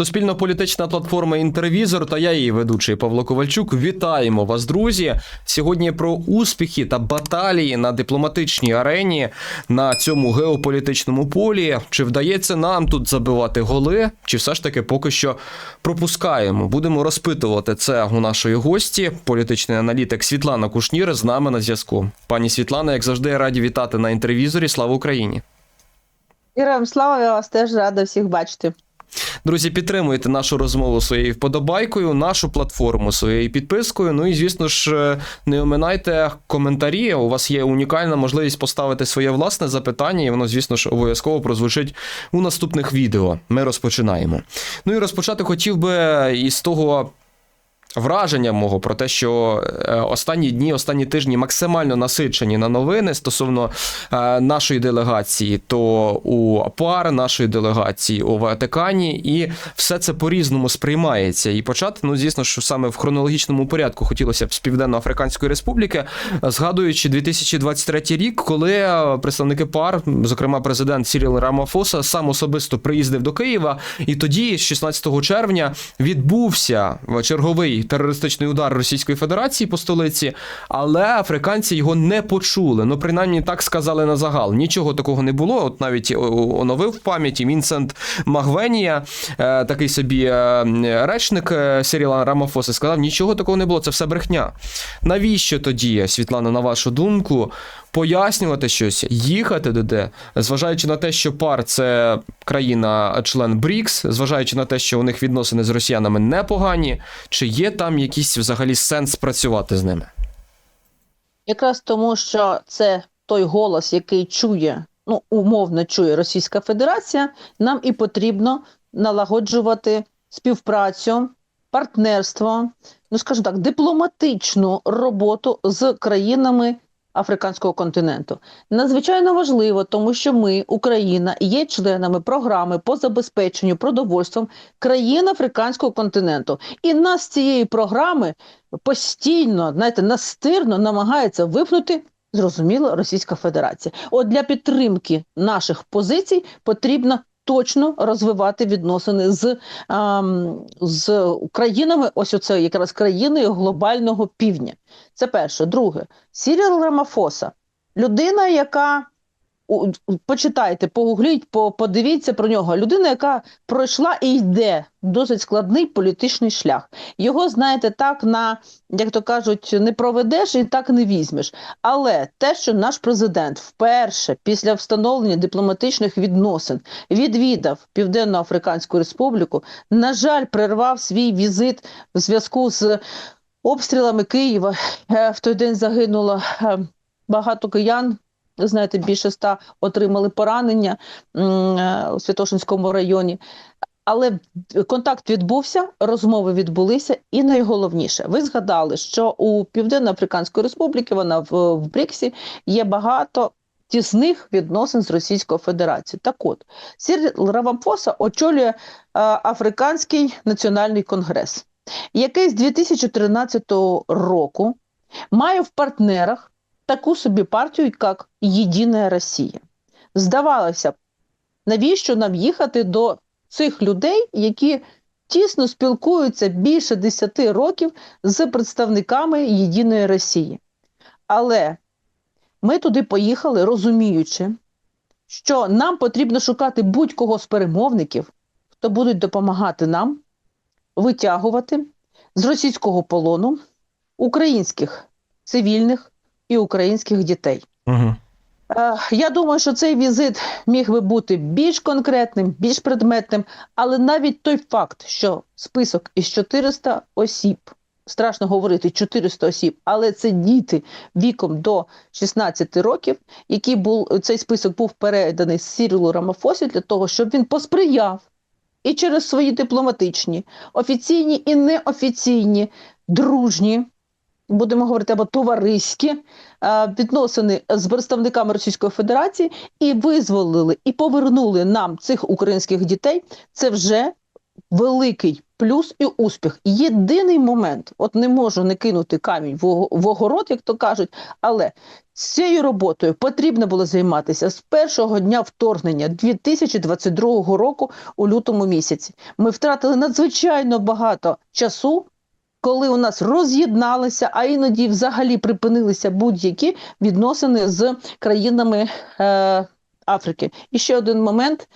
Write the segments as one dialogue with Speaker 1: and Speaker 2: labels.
Speaker 1: Суспільно-політична платформа Інтервізор та я її ведучий Павло Ковальчук. Вітаємо вас, друзі. Сьогодні про успіхи та баталії на дипломатичній арені на цьому геополітичному полі. Чи вдається нам тут забивати голи, чи все ж таки поки що пропускаємо? Будемо розпитувати це у нашої гості, політичний аналітик Світлана Кушнір з нами на зв'язку. Пані Світлана, як завжди, раді вітати на інтервізорі. Слава Україні!
Speaker 2: Героям слава, я вас теж рада всіх бачити.
Speaker 1: Друзі, підтримуйте нашу розмову своєю вподобайкою, нашу платформу своєю підпискою. Ну і звісно ж, е, не оминайте коментарі. У вас є унікальна можливість поставити своє власне запитання, і воно, звісно ж, обов'язково прозвучить у наступних відео. Ми розпочинаємо. Ну і розпочати хотів би із того. Враження мого про те, що е, останні дні, останні тижні максимально насичені на новини стосовно е, нашої делегації, то у ПАР, нашої делегації у Ватикані, і все це по-різному сприймається. І почати, ну звісно, що саме в хронологічному порядку хотілося б з Південно-Африканської Республіки, згадуючи 2023 рік, коли е, представники ПАР, зокрема президент Сіріл Рамафоса, сам особисто приїздив до Києва, і тоді, з 16 червня, відбувся черговий терористичний удар Російської Федерації по столиці, але африканці його не почули. Ну, принаймні так сказали на загал. Нічого такого не було. От навіть оновив в пам'яті Вінсент Магвенія, е, такий собі е, речник е, Сіріла Рамафоси, сказав: нічого такого не було, це все брехня. Навіщо тоді, Світлана, на вашу думку, пояснювати щось, їхати туди, зважаючи на те, що пар це країна-член БРІКС, зважаючи на те, що у них відносини з росіянами непогані, чи є там якийсь взагалі сенс працювати з ними?
Speaker 2: Якраз тому, що це той голос, який чує, ну умовно чує Російська Федерація, нам і потрібно налагоджувати співпрацю, партнерство, ну скажімо так, дипломатичну роботу з країнами. Африканського континенту надзвичайно важливо, тому що ми, Україна, є членами програми по забезпеченню продовольством країн Африканського континенту, і нас цієї програми постійно, знаєте, настирно намагається випнути. Зрозуміло, Російська Федерація. От для підтримки наших позицій потрібно точно розвивати відносини з ем, з країнами, ось оце якраз країною глобального півдня. Це перше. Друге, Сіріл Рамафоса, людина, яка почитайте, погугліть, подивіться про нього. Людина, яка пройшла і йде досить складний політичний шлях. Його, знаєте, так на, як то кажуть, не проведеш і так не візьмеш. Але те, що наш президент вперше після встановлення дипломатичних відносин відвідав Південно-Африканську Республіку, на жаль, прервав свій візит в зв'язку з обстрілами Києва. Е, В той день загинуло е, багато киян. Знаєте, більше ста отримали поранення е, у Святошинському районі. Але контакт відбувся, розмови відбулися, і найголовніше, ви згадали, що у Південно-Африканської Республіки вона в, в Бріксі є багато тісних відносин з Російською Федерацією. Так от, Сіріл Рамапоса очолює е, Африканський національний конгрес, який з 2013 року має в партнерах таку собі партію, як Єдина Росія. Здавалося б, навіщо нам їхати до цих людей, які тісно спілкуються більше 10 років з представниками Єдиної Росії. Але ми туди поїхали, розуміючи, що нам потрібно шукати будь-кого з перемовників, хто будуть допомагати нам витягувати з російського полону українських цивільних і українських дітей.
Speaker 1: Угу.
Speaker 2: Я думаю, що цей візит міг би бути більш конкретним, більш предметним, але навіть той факт, що список із 400 осіб, страшно говорити 400 осіб, але це діти віком до 16 років, який був цей список був переданий Сірілу Рамафосі для того, щоб він посприяв і через свої дипломатичні, офіційні і неофіційні, дружні будемо говорити або товариські е, відносини з представниками Російської Федерації і визволили і повернули нам цих українських дітей. Це вже великий плюс і успіх. Єдиний момент, от не можу не кинути камінь в огород, як то кажуть, але цією роботою потрібно було займатися з першого дня вторгнення 2022 року у лютому місяці. Ми втратили надзвичайно багато часу. Коли у нас роз'єдналися, а іноді взагалі припинилися будь-які відносини з країнами е, Африки. І ще один момент: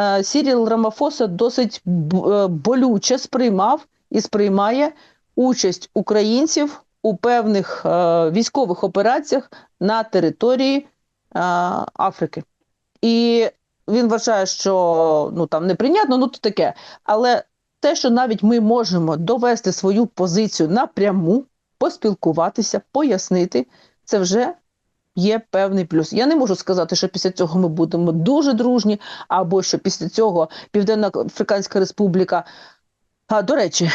Speaker 2: е, Сіріл Рамафоса досить е, болюче сприймав і сприймає участь українців у певних е, військових операціях на території е, Африки. І він вважає, що ну там неприйнятно, ну то таке. Але те, що навіть ми можемо довести свою позицію напряму, поспілкуватися, пояснити, це вже є певний плюс. Я не можу сказати, що після цього ми будемо дуже дружні, або що після цього Південна Африканська Республіка. А до речі,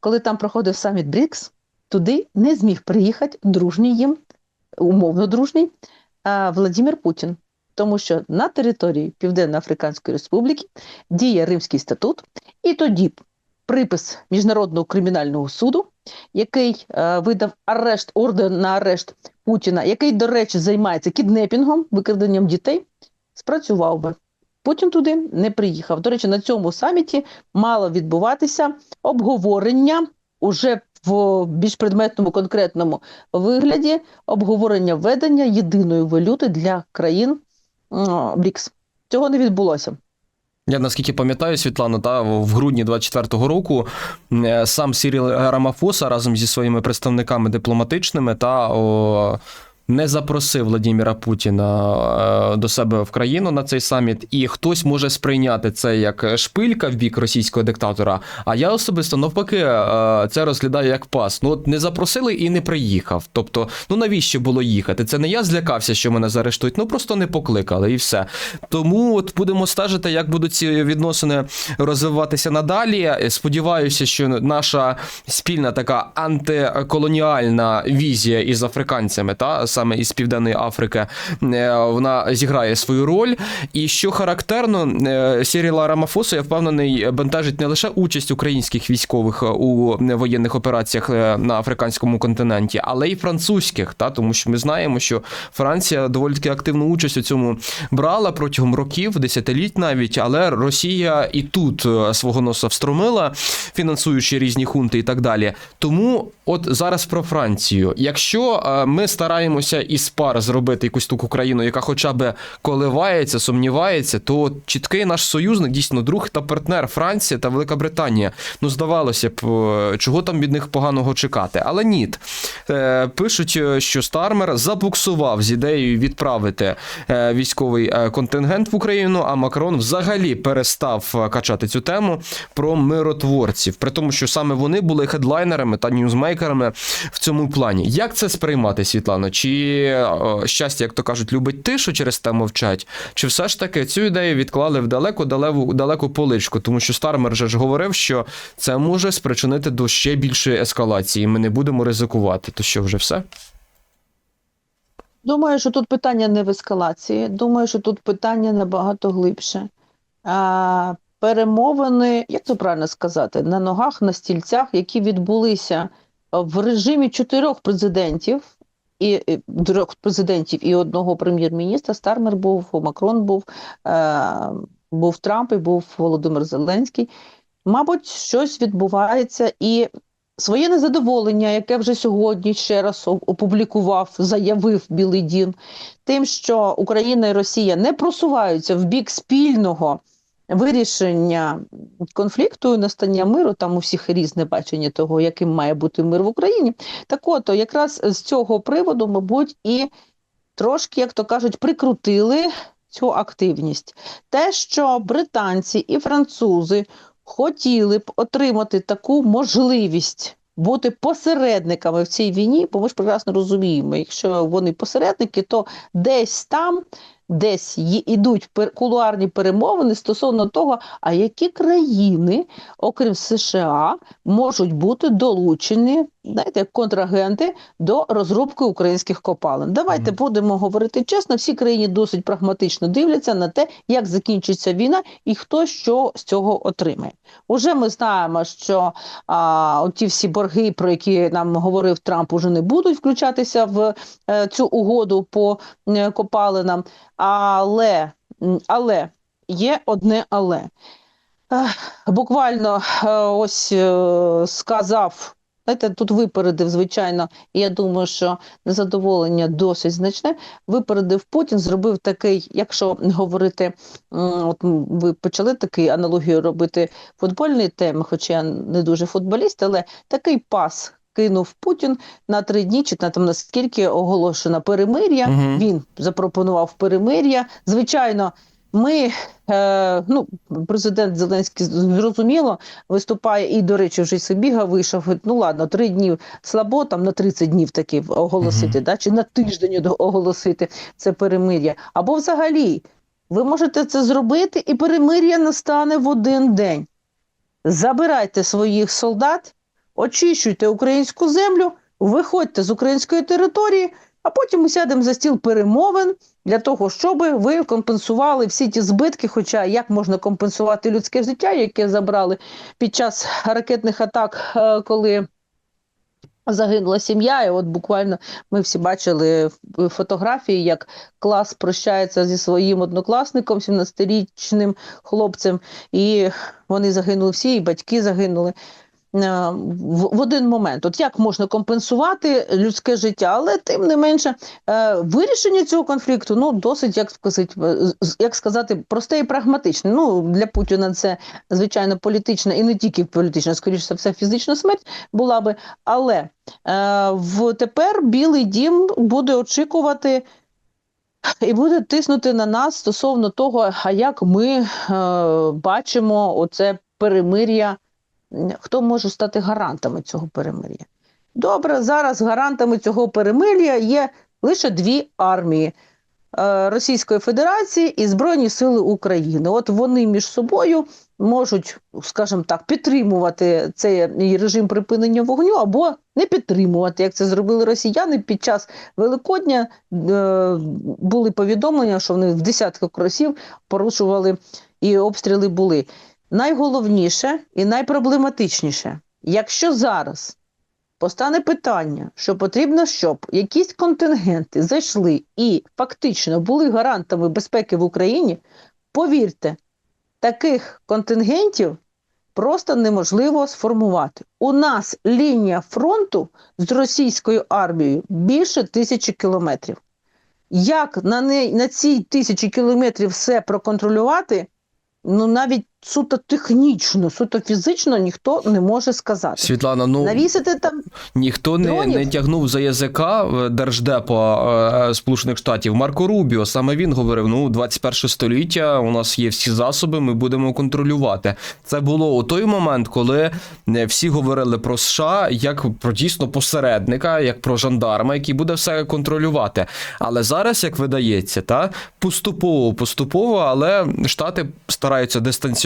Speaker 2: коли там проходив саміт БРІКС, туди не зміг приїхати дружній їм, умовно дружній, Владимир Путін. Тому що на території Південно-Африканської Республіки діє Римський статут, і тоді припис Міжнародного кримінального суду, який е, видав арешт, ордер на арешт Путіна, який, до речі, займається кіднепінгом, викраденням дітей, спрацював би. Путін туди не приїхав. До речі, на цьому саміті мало відбуватися обговорення уже в більш предметному конкретному вигляді обговорення введення єдиної валюти для країн БРІКС. Цього не відбулося.
Speaker 1: Я наскільки пам'ятаю, Світлана, та в грудні 24-го року е, сам Сіріл Рамафоса разом зі своїми представниками дипломатичними та о, не запросив Владимира Путіна е, до себе в країну на цей саміт, і хтось може сприйняти це як шпилька в бік російського диктатора. А я особисто навпаки е, це розглядаю як пас. Ну от не запросили і не приїхав. Тобто, ну навіщо було їхати? Це не я злякався, що мене заарештують, ну просто не покликали і все. Тому от будемо стежити, як будуть ці відносини розвиватися надалі. Сподіваюся, що наша спільна така антиколоніальна візія із африканцями, та саме із Південної Африки, е, вона зіграє свою роль. І що характерно, е, Сіріла Рамафоса, я впевнений, бентежить не лише участь українських військових е, у воєнних операціях на африканському континенті, але й французьких, та тому що ми знаємо, що Франція доволі таки активну участь у цьому брала протягом років, десятиліть навіть, але Росія і тут свого носа встромила, фінансуючи різні хунти і так далі. Тому, от зараз про Францію. Якщо ми стараємося із пар зробити якусь таку країну, яка хоча б коливається, сумнівається, то чіткий наш союзник, дійсно друг та партнер Франція та Велика Британія. Ну, здавалося б, е, чого там від них поганого чекати. Але ні. Е, Пишуть, е, що Стармер забуксував з ідеєю відправити військовий контингент в Україну, а Макрон взагалі перестав качати цю тему про миротворців, при тому, що саме вони були хедлайнерами та ньюзмейкерами в цьому плані. Як це сприймати, Світлано? Чи щастя, як то кажуть, любить тишу через те мовчать? Чи все ж таки цю ідею відклали в далеку далеку, далеку поличку? Тому що Стармер же ж говорив, що це може спричинити до ще більшої ескалації. Ми не будемо ризикувати. То що вже все?
Speaker 2: Думаю, що тут питання не в ескалації. Думаю, що тут питання набагато глибше. А, перемовини, як це правильно сказати, на ногах, на стільцях, які відбулися в режимі чотирьох президентів, і трьох президентів і одного прем'єр-міністра. Стармер був, Макрон був, е, був Трамп і був Володимир Зеленський. Мабуть, щось відбувається і своє незадоволення, яке вже сьогодні ще раз опублікував, заявив Білий Дім, тим, що Україна і Росія не просуваються в бік спільного вирішення конфлікту настання миру, там у всіх різне бачення того, яким має бути мир в Україні. Так от, якраз з цього приводу, мабуть, і трошки, як то кажуть, прикрутили цю активність. Те, що британці і французи хотіли б отримати таку можливість бути посередниками в цій війні, бо ми ж прекрасно розуміємо, якщо вони посередники, то десь там десь пер, кулуарні перемовини стосовно того, а які країни, окрім США, можуть бути долучені, знаєте, як контрагенти до розробки українських копалин. Давайте
Speaker 1: Мгм.
Speaker 2: будемо говорити чесно. Всі країни досить прагматично дивляться на те, як закінчиться війна і хто що з цього отримає. Уже ми знаємо, що а, ті всі борги, про які нам говорив Трамп, уже не будуть включатися в е, цю угоду по е, копалинам. Але, але є одне але. Буквально е, ось е, сказав. Знаєте, тут випередив, звичайно, і я думаю, що незадоволення досить значне. Випередив Путін, зробив такий, якщо говорити, от ви почали таку аналогію робити футбольної теми, хоча я не дуже футболіст, але такий пас кинув Путін на три дні, чи на там наскільки оголошено перемир'я.
Speaker 1: Мгм.
Speaker 2: Він запропонував перемир'я. Звичайно, ми, е, ну, президент Зеленський зрозуміло виступає і, до речі, вже й Сибіга вийшов. говорить, Ну ладно, три дні слабо, там на 30 днів таки оголосити, да, чи на тиждень оголосити це перемир'я. Або взагалі, ви можете це зробити, і перемир'я настане в один день. Забирайте своїх солдат, очищуйте українську землю, виходьте з української території, а потім ми сядемо за стіл перемовин для того, щоб ви компенсували всі ті збитки. Хоча як можна компенсувати людське життя, яке забрали під час ракетних атак, е, коли загинула сім'я, і от буквально ми всі бачили фотографії, як клас прощається зі своїм однокласником, 17-річним хлопцем, і вони загинули всі, і батьки загинули. Е, В, один момент, от як можна компенсувати людське життя, але тим не менше е, вирішення цього конфлікту ну досить як сказати, е, як сказати, просте і прагматичне. Ну для Путіна це звичайно політична і не тільки політична, скоріше все, фізична смерть була би. Але в тепер Білий Дім буде очікувати. І буде тиснути на нас стосовно того, а як ми е, бачимо оце перемир'я, хто може стати гарантами цього перемир'я. Добре, зараз гарантами цього перемир'я є лише дві армії е, Російської Федерації і Збройні Сили України. От вони між собою можуть, скажімо так, підтримувати цей режим припинення вогню або не підтримувати, як це зробили росіяни під час Великодня. Е, були повідомлення, що вони в десятках разів порушували і обстріли були. Найголовніше і найпроблематичніше, якщо зараз постане питання, що потрібно, щоб якісь контингенти зайшли і фактично були гарантами безпеки в Україні, повірте, таких контингентів просто неможливо сформувати. У нас лінія фронту з російською армією більше тисячі кілометрів. Як на, не, на цій тисячі кілометрів все проконтролювати, ну навіть суто технічно, суто фізично ніхто не може сказати.
Speaker 1: Світлана, ну
Speaker 2: Навісити там
Speaker 1: ніхто не, не тягнув за язика е, держдепа е, Сполучених Штатів. Марко Рубіо саме він говорив: ну 21 століття, у нас є всі засоби, ми будемо контролювати. Це було у той момент, коли е, всі говорили про США як про дійсно посередника, як про жандарма, який буде все контролювати. Але зараз, як видається, та поступово, поступово, але штати стараються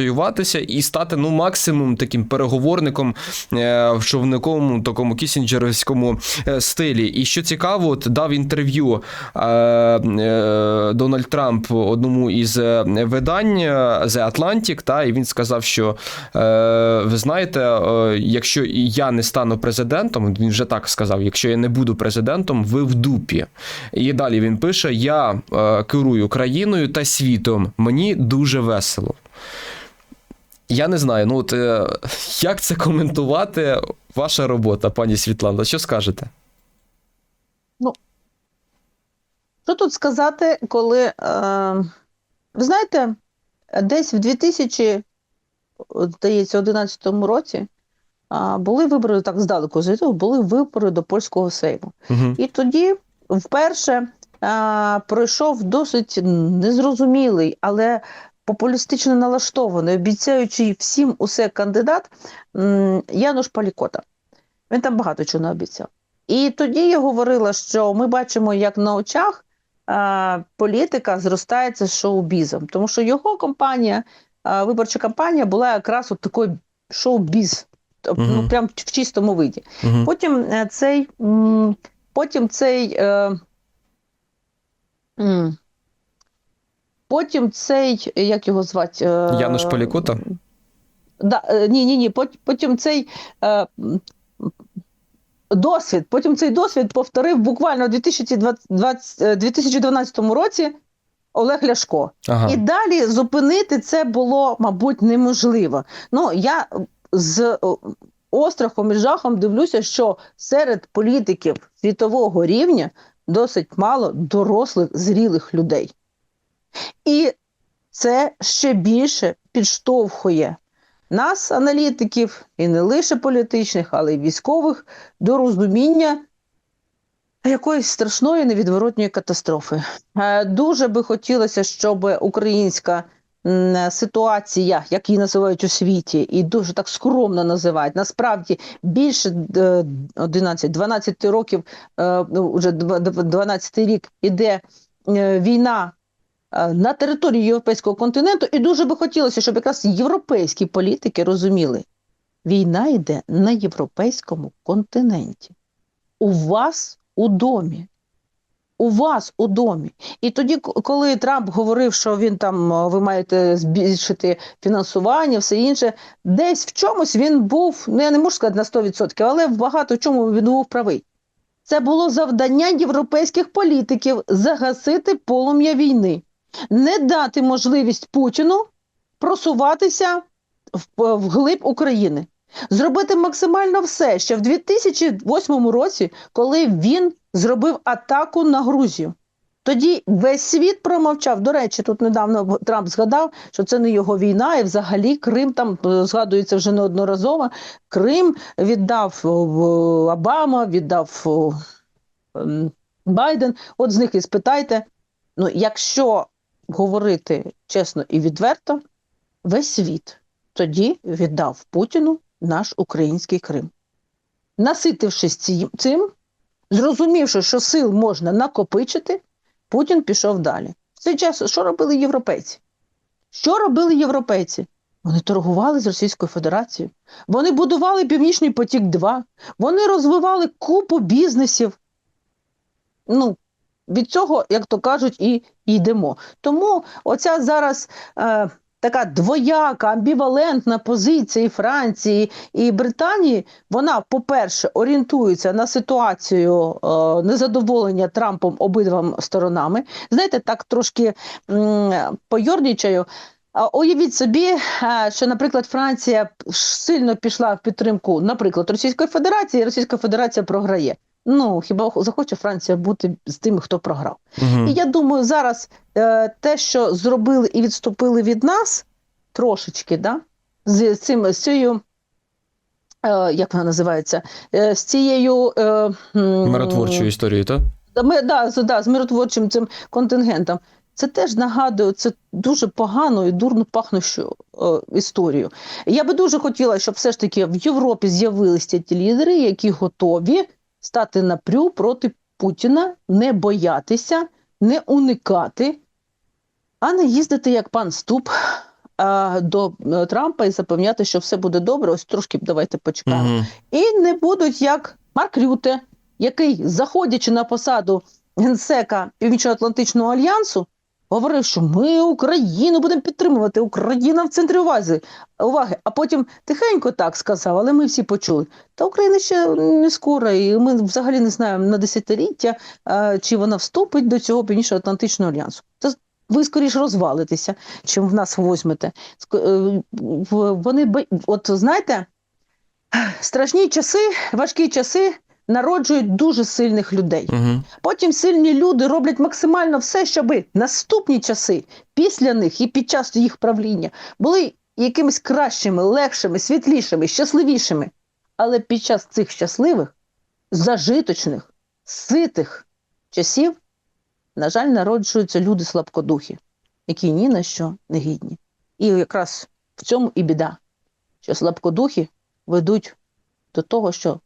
Speaker 1: дистанціюватися і стати ну максимум таким переговорником е, в човниковому такому кісінджерівському е, стилі. І що цікаво, от дав інтерв'ю е, Дональд Трамп одному із видань The Atlantic, та і він сказав, що ви знаєте, якщо я не стану президентом, він вже так сказав: якщо я не буду президентом, ви в дупі. І далі він пише: Я керую країною та світом. Мені дуже весело. Я не знаю, ну от е, як це коментувати ваша робота, пані Світлана? Що скажете?
Speaker 2: Ну, Що тут сказати, коли, е, ви знаєте, десь в 2000, здається, 11 році а, були вибори, так здалеку звіту, були вибори до польського сейму.
Speaker 1: Угу.
Speaker 2: І тоді вперше пройшов досить незрозумілий, але популістично налаштований, обіцяючий всім усе кандидат Януш Палікота. Він там багато чого не обіцяв. І тоді я говорила, що ми бачимо, як на очах е, політика зростається з шоу-бізом, тому що його компанія, е, виборча кампанія була якраз от такою шоу-біз, тобто, ну, прям в чистому виді.
Speaker 1: Мгм.
Speaker 2: Потім е, цей, потім цей, е, потім цей, як його звати? Е,
Speaker 1: Януш Полікута?
Speaker 2: Да, е, ні, ні, ні. пот- Потім цей е, досвід, потім цей досвід повторив буквально у 2020, е, 2012 році Олег Ляшко.
Speaker 1: Ага.
Speaker 2: І далі зупинити це було, мабуть, неможливо. Ну, я з острахом і жахом дивлюся, що серед політиків світового рівня досить мало дорослих, зрілих людей. І це ще більше підштовхує нас, аналітиків, і не лише політичних, але й військових, до розуміння якоїсь страшної невідворотньої катастрофи. Е, Дуже би хотілося, щоб українська ситуація, як її називають у світі, і дуже так скромно називають. Насправді більше е, 11-12 років, е, ну, вже дв- дв- 12 рік іде е, війна. Е, На території європейського континенту, і дуже би хотілося, щоб якраз європейські політики розуміли, війна йде на європейському континенті. У вас у домі. У вас у домі. І тоді, коли Трамп говорив, що він там е, ви маєте збільшити фінансування, все інше, десь в чомусь він був, ну я не можу сказати на 100%, але в багато чому він був правий. Це було завдання європейських політиків загасити полум'я війни, не дати можливість Путіну просуватися в, вглиб України. Зробити максимально все ще в 2008 році, коли він зробив атаку на Грузію. Тоді весь світ промовчав. До речі, тут недавно Трамп згадав, що це не його війна, і взагалі Крим там е, згадується вже неодноразово. Крим віддав о, Обама, віддав Байден. От з них і спитайте. Ну, якщо говорити чесно і відверто, весь світ тоді віддав Путіну наш український Крим. Наситившись цим, зрозумівши, що сил можна накопичити, Путін пішов далі. В цей час що робили європейці? Що робили європейці? Вони торгували з Російською Федерацією, вони будували Північний потік 2 вони розвивали купу бізнесів. Ну, від цього, як то кажуть, і йдемо. Тому оця зараз е, така двояка, амбівалентна позиція і Франції і Британії, вона, по-перше, орієнтується на ситуацію е, незадоволення Трампом обидвом сторонами. Знаєте, так трошки пойорнічаю. Уявіть собі, е, що, наприклад, Франція сильно пішла в підтримку, наприклад, Російської Федерації, і Російська Федерація програє. Ну, хіба захоче Франція бути з тими, хто програв?
Speaker 1: Мгм.
Speaker 2: І я думаю, зараз е, те, що зробили і відступили від нас трошечки, да, з цим з цією, е, як вона називається, е, з цією е,
Speaker 1: Миротворчою історією, так?
Speaker 2: Ми, да, з, да, з миротворчим цим контингентом. Це теж нагадує це дуже погану і дурно пахнущу е, історію. Я би дуже хотіла, щоб все ж таки в Європі з'явилися ті лідери, які готові стати напрю проти Путіна, не боятися, не уникати, а не їздити як пан Ступ а, до е, Трампа і запевняти, що все буде добре. Ось трошки давайте почекаємо
Speaker 1: Угу.
Speaker 2: і не будуть як Марк Рюте, який, заходячи на посаду генсека Північно-Атлантичного альянсу, говорив, що ми Україну будемо підтримувати, Україна в центрі уваги. уваги. А потім тихенько так сказав, але ми всі почули. Та Україна ще не скоро, і ми взагалі не знаємо на десятиліття, чи вона вступить до цього Північно-Атлантичного альянсу. Та ви скоріш розвалитеся, чим в нас возьмете. Е, Вони от знаєте, страшні часи, важкі часи народжують дуже сильних людей.
Speaker 1: Мгм.
Speaker 2: Потім сильні люди роблять максимально все, щоб наступні часи після них і під час їх правління були якимись кращими, легшими, світлішими, щасливішими. Але під час цих щасливих, зажиточних, ситих часів, на жаль, народжуються люди слабкодухі, які ні на що не гідні. І якраз в цьому і біда, що слабкодухі ведуть до того, що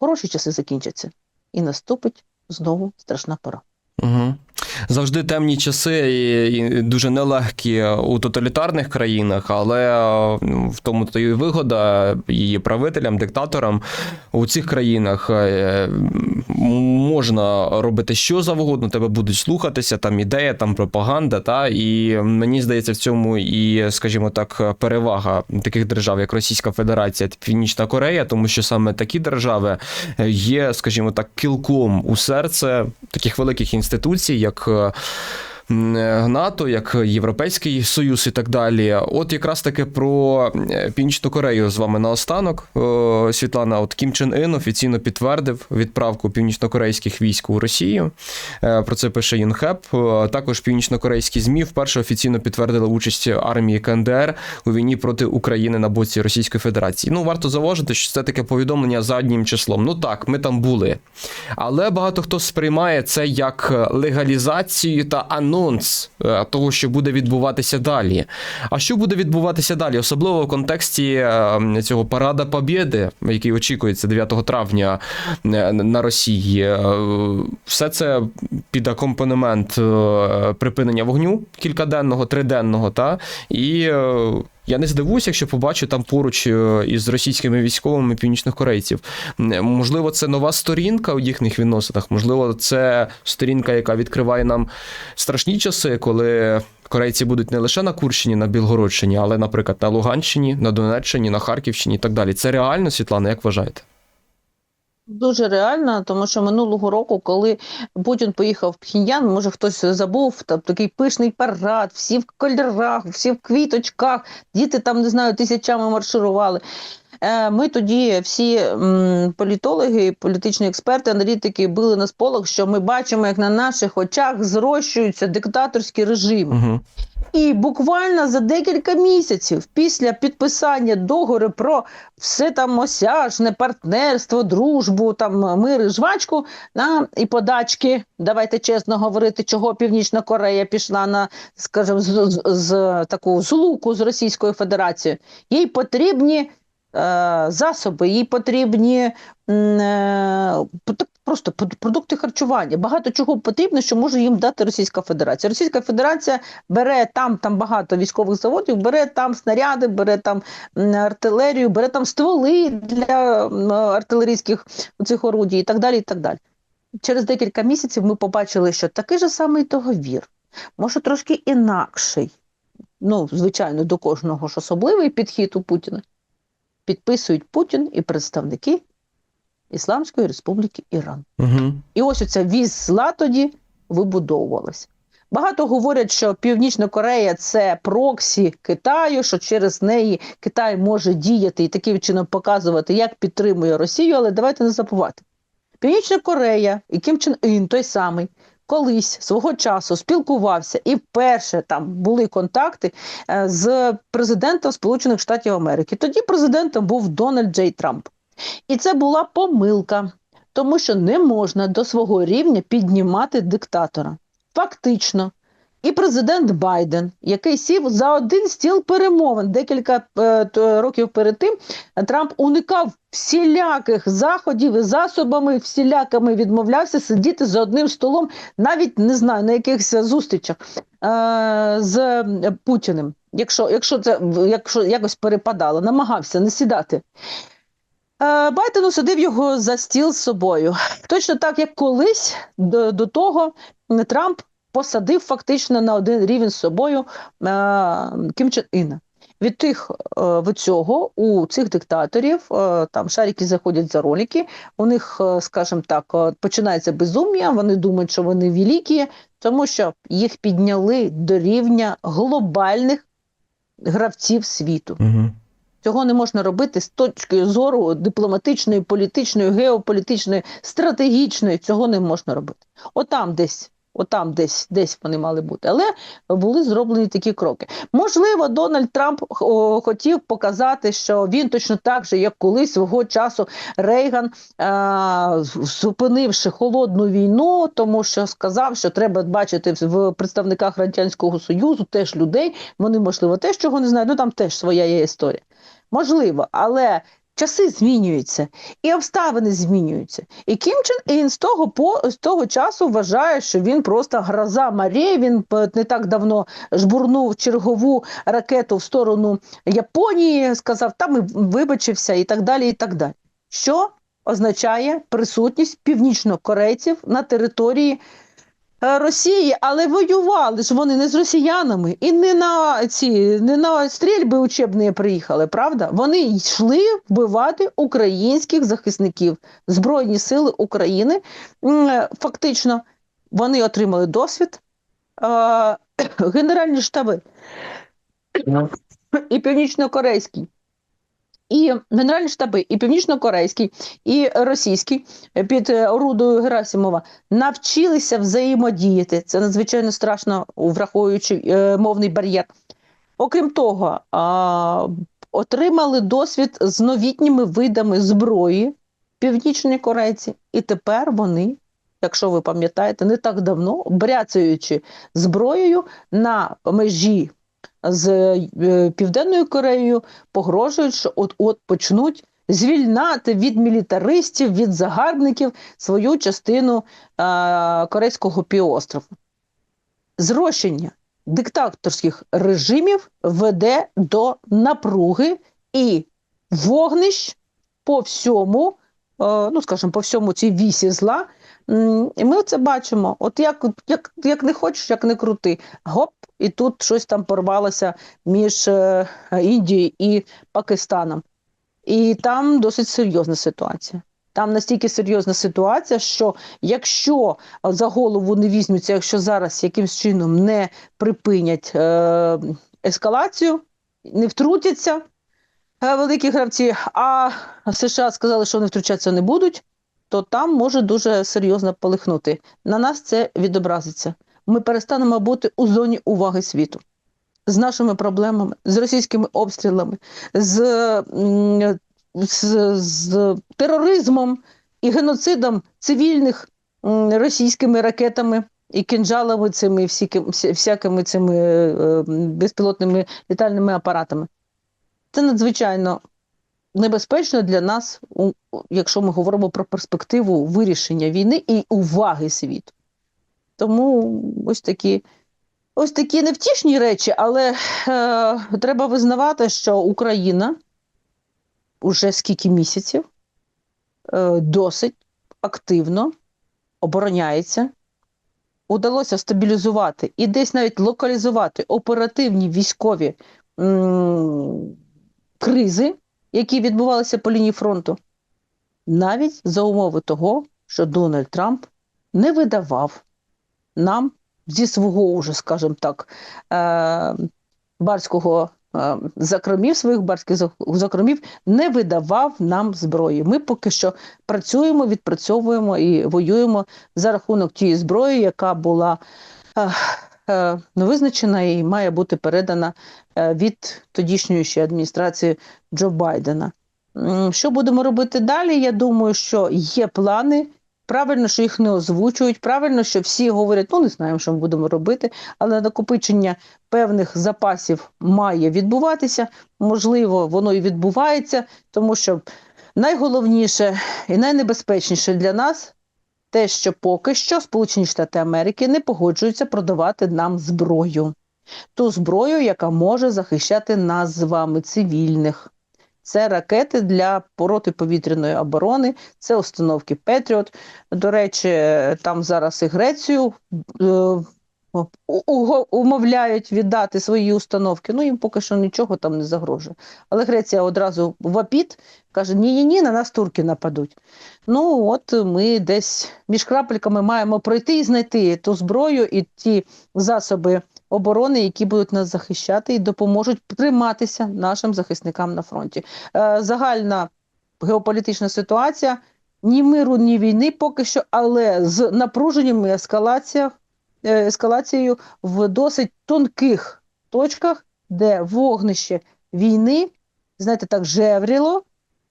Speaker 2: хороші часи закінчаться, і наступить знову страшна пора.
Speaker 1: Угу. Завжди темні часи і, і дуже нелегкі у тоталітарних країнах, але е, в тому то і вигода її правителям, диктаторам у цих країнах е, можна робити що завгодно, тебе будуть слухатися, там ідея, там пропаганда. Та і мені здається, в цьому і, скажімо так, перевага таких держав, як Російська Федерація та Північна Корея, тому що саме такі держави є, скажімо так, кілком у серце таких великих інституцій, як. НАТО, як Європейський Союз і так далі. От якраз таки про е, Північну Корею з вами наостанок. Світлана, от Кім Чен Ін офіційно підтвердив відправку північнокорейських військ у Росію. Е, Про це пише Юнхеп. Е, Також північнокорейські ЗМІ вперше офіційно підтвердили участь армії КНДР у війні проти України на боці Російської Федерації. Ну, варто зауважити, що це таке повідомлення заднім числом. Ну так, ми там були. Але багато хто сприймає це як легалізацію та анонс е, того, що буде відбуватися далі. А що буде відбуватися далі, особливо в контексті е, цього парада Побєди, який очікується 9 травня е, на Росії. Все це під акомпанемент припинення вогню кількаденного, триденного, та і. Я не здивуюся, якщо побачу там поруч е, із російськими військовими північних корейців. Можливо, це нова сторінка у їхніх відносинах. Можливо, це сторінка, яка відкриває нам страшні часи, коли корейці будуть не лише на Курщині, на Білгородщині, але, наприклад, на Луганщині, на Донеччині, на Харківщині і так далі. Це реально, Світлана, як вважаєте?
Speaker 2: Дуже реально, тому що минулого року, коли Путін поїхав в Пхіньян, може хтось забув, там такий пишний парад, всі в кольорах, всі в квіточках, діти там, не знаю, тисячами марширували. Е, Ми тоді всі політологи, політичні експерти, аналітики били на сполох, що ми бачимо, як на наших очах зрощуються диктаторські режими.
Speaker 1: Угу.
Speaker 2: І буквально за декілька місяців після підписання договору про все там осяжне партнерство, дружбу, там мир і жвачку на і подачки. Давайте чесно говорити, чого Північна Корея пішла на, скажімо, з, з, з таку злуку з Російською Федерацією. Їй потрібні засоби, їй потрібні е, просто продукти харчування. Багато чого потрібно, що може їм дати Російська Федерація. Російська Федерація бере там, там багато військових заводів, бере там снаряди, бере там артилерію, бере там стволи для артилерійських цих орудій і так далі. І так далі. Через декілька місяців ми побачили, що такий же самий договір, може трошки інакший. Ну, звичайно, до кожного ж особливий підхід у Путіна. Підписують Путін і представники Ісламської Республіки Іран.
Speaker 1: Угу.
Speaker 2: І ось оця віз зла тоді вибудовувалась. Багато говорять, що Північна Корея це проксі Китаю, що через неї Китай може діяти і таким чином показувати, як підтримує Росію, але давайте не забувати. Північна Корея і Кім Чен Ін, той самий, колись свого часу спілкувався і вперше там були контакти е, з президентом Сполучених Штатів Америки. Тоді президентом був Дональд Джей Трамп. І це була помилка, тому що не можна до свого рівня піднімати диктатора. Фактично. І президент Байден, який сів за один стіл перемовин декілька е, років перед тим, Трамп уникав всіляких заходів і засобами, всілякими відмовлявся сидіти за одним столом, навіть не знаю на якихось зустрічах е, з Путіним. Якщо, якщо це якщо якось перепадало, намагався не сідати. Е, Байден усадив його за стіл з собою. Точно так, як колись до, до того Трамп посадив фактично на один рівень з собою е, Кім Чен Іна. Від тих е, від цього у цих диктаторів е, там шарики заходять за ролики. У них, е, скажімо так, починається безум'я. Вони думають, що вони великі, тому що їх підняли до рівня глобальних гравців світу.
Speaker 1: Угу.
Speaker 2: Цього не можна робити з точки зору дипломатичної, політичної, геополітичної, стратегічної. Цього не можна робити. Отам десь, отам десь, десь вони мали бути. Але були зроблені такі кроки. Можливо, Дональд Трамп хотів показати, що він точно так же, як колись свого часу Рейган, а, зупинивши холодну війну, тому що сказав, що треба бачити в представниках радянського союзу теж людей. Вони можливо теж чого не знають. Ну там теж своя є історія. Можливо, але часи змінюються, і обставини змінюються. І Кім Чен Ін з того по з того часу вважає, що він просто гроза Марії. Він не так давно жбурнув чергову ракету в сторону Японії, сказав, там і вибачився, і так далі. І так далі. Що означає присутність північнокорейців на території Росії, але воювали ж вони не з росіянами і не на ці не на стрільби учебні приїхали, правда? Вони йшли вбивати українських захисників Збройні Сили України. Е, Фактично, вони отримали досвід. Е, Генеральні штаби і північнокорейський. І Генеральні штаби, і північнокорейський, і російський під е, орудою Герасимова навчилися взаємодіяти. Це надзвичайно страшно, враховуючи е, мовний бар'єр. Окрім того, отримали досвід з новітніми видами зброї північні корейці, і тепер вони, якщо ви пам'ятаєте, не так давно, бряцаючи зброєю на межі з е, Південною Кореєю, погрожують, що от-от почнуть звільнати від мілітаристів, від загарбників свою частину е, Корейського півострову. Зрощення диктаторських режимів веде до напруги і вогнищ по всьому, е, ну скажімо, по всьому цій вісі зла. І ми це бачимо. От як, як, як не хочеш, як не крути, гоп, і тут щось там порвалося між е, Індією і Пакистаном. І там досить серйозна ситуація. Там настільки серйозна ситуація, що якщо за голову не візьмуться, якщо зараз якимсь чином не припинять е, ескалацію, не втрутяться е, великі гравці, а США сказали, що вони втручатися не будуть, то там може дуже серйозно полихнути. На нас це відобразиться. Ми перестанемо бути у зоні уваги світу з нашими проблемами, з російськими обстрілами, з, з, з тероризмом і геноцидом цивільних російськими ракетами і кинжалами цими всякими цими е, безпілотними літальними апаратами. Це надзвичайно небезпечно для нас, якщо ми говоримо про перспективу вирішення війни і уваги світу. Тому ось такі, ось такі невтішні речі, але е, треба визнавати, що Україна уже скільки місяців е, досить активно обороняється. Удалося стабілізувати і десь навіть локалізувати оперативні військові м, кризи, які відбувалися по лінії фронту, навіть за умови того, що Дональд Трамп не видавав нам зі свого, уже, скажімо так, е, барського е, закромів, своїх барських закромів, не видавав нам зброї. Ми поки що працюємо, відпрацьовуємо і воюємо за рахунок тієї зброї, яка була е, ну, визначена і має бути передана від тодішньої ще адміністрації Джо Байдена. Що будемо робити далі? Я думаю, що є плани. Правильно, що їх не озвучують, правильно, що всі говорять, ну не знаємо, що ми будемо робити, але накопичення певних запасів має відбуватися. Можливо, воно і відбувається, тому що найголовніше і найнебезпечніше для нас те, що поки що Сполучені Штати Америки не погоджуються продавати нам зброю. Ту зброю, яка може захищати нас з вами, цивільних. Це ракети для протиповітряної оборони, це установки Петріот. До речі, там зараз і Грецію е, умовляють віддати свої установки. Ну їм поки що нічого там не загрожує. Але Греція одразу вапіт, каже: ні, ні, ні, на нас турки нападуть. Ну от ми десь між крапельками маємо пройти і знайти ту зброю і ті засоби оборони, які будуть нас захищати і допоможуть триматися нашим захисникам на фронті. Е, загальна геополітична ситуація. Ні миру, ні війни поки що, але з напруженням і е, ескалацією в досить тонких точках, де вогнище війни, знаєте, так жевріло,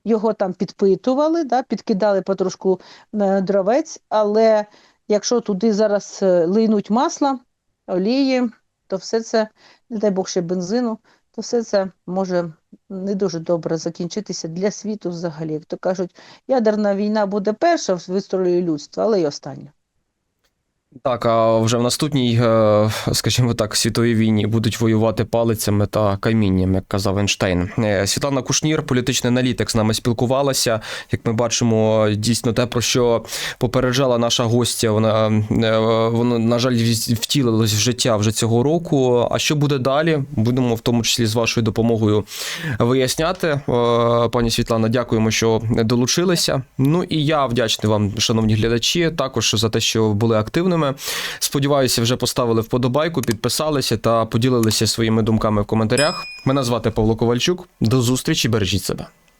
Speaker 2: його там підпитували, да, підкидали потрошку е, дровець, але якщо туди зараз лийнуть масла, олії, то все це, не дай Бог ще бензину, то все це може не дуже добре закінчитися для світу взагалі. Як то кажуть, ядерна війна буде перша в історії людства, але й остання.
Speaker 1: Так, а вже в наступній, е, скажімо так, світовій війні будуть воювати палицями та камінням, як казав Ейнштейн. Е, Світлана Кушнір, політичний аналітик, з нами спілкувалася. Як ми бачимо, дійсно те, про що попереджала наша гостя, вона е, воно, на жаль, втілилось в життя вже цього року. А що буде далі? Будемо в тому числі з вашою допомогою виясняти. Пані Світлана, дякуємо, що долучилися. Ну і я вдячний вам, шановні глядачі, також за те, що були активними. Сподіваюся, вже поставили вподобайку, підписалися та поділилися своїми думками в коментарях. Мене звати Павло Ковальчук. До зустрічі, бережіть себе.